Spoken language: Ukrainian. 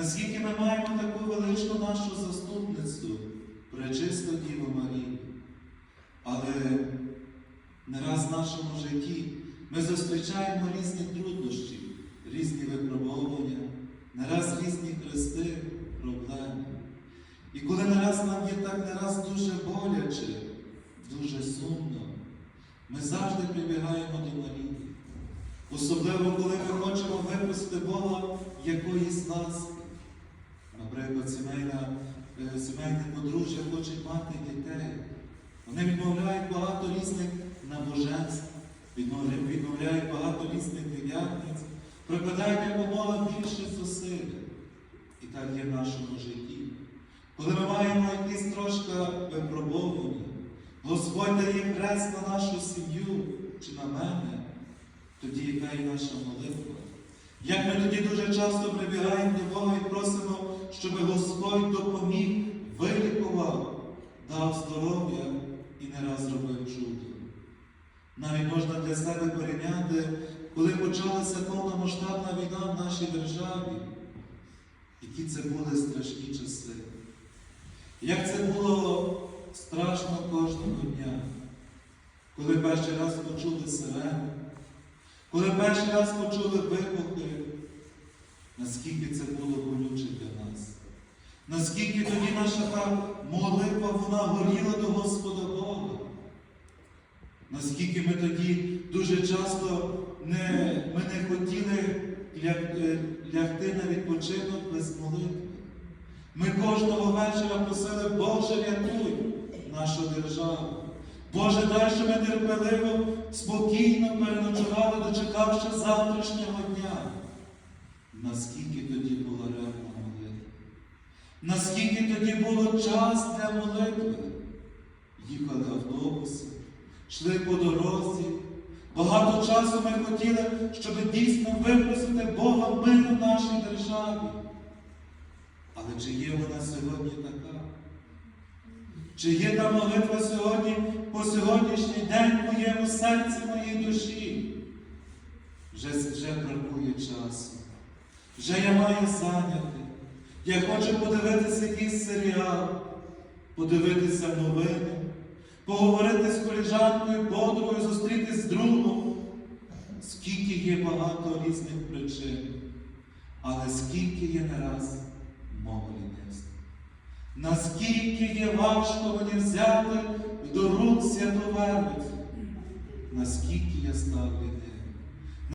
наскільки ми маємо таку величну нашу заступницю, пречисту Діву Марію. Але не раз в нашому житті ми зустрічаємо різні труднощі, різні випробовування, не раз різні хрести, проблеми. І коли не раз нам є так не раз дуже боляче, дуже сумно, ми завжди прибігаємо до Марії. Особливо, коли ми хочемо випросити Бога якоїсь ласки. Наприклад, сімейна, е, сімейне подружжя хочуть мати дітей. Вони відмовляють багато різних набоженств, відмовляють, багато різних дев'ятниць, прикладають якомога більше зусиль. І так є в нашому житті. Коли ми маємо якісь трошки випробовані, Господь дає хрест на нашу сім'ю чи на мене, тоді яка є наша молитва? Як ми тоді дуже часто прибігаємо до Бога і просимо, щоб Господь допоміг, вилікував, дав здоров'я і не раз зробив чудо. Навіть можна для себе порівняти, коли почалася повномасштабна війна в нашій державі, які це були страшні часи. Як це було страшно кожного дня, коли перший раз почули сирени, коли перший раз почули вибухи, наскільки це було болюче для нас, наскільки тоді наша та молитва вона горіла до Господа Бога, наскільки ми тоді дуже часто не, ми не хотіли е, лягти на відпочинок без молитви. Ми кожного вечора просили, Боже, рятуй нашу державу. Боже, дай, щоб ми терпеливо, спокійно переночували, дочекавши завтрашнього дня. Наскільки тоді була реальна молитва? Наскільки тоді було час для молитви? Їхали автобуси, йшли по дорозі. Багато часу ми хотіли, щоб дійсно випросити Бога миру в нашій державі. Але чи є вона сьогодні така? Чи є та молитва сьогодні по сьогоднішній день в моєму серці, моїй душі? Вже, вже бракує часу. Вже я маю зайняти. Я хочу подивитися якийсь серіал, подивитися новини, поговорити з коліжанкою, подругою, зустрітись з другом. Скільки є багато різних причин, але скільки є не раз мого. Наскільки є важко мені взяти до рук святу верницю, наскільки я став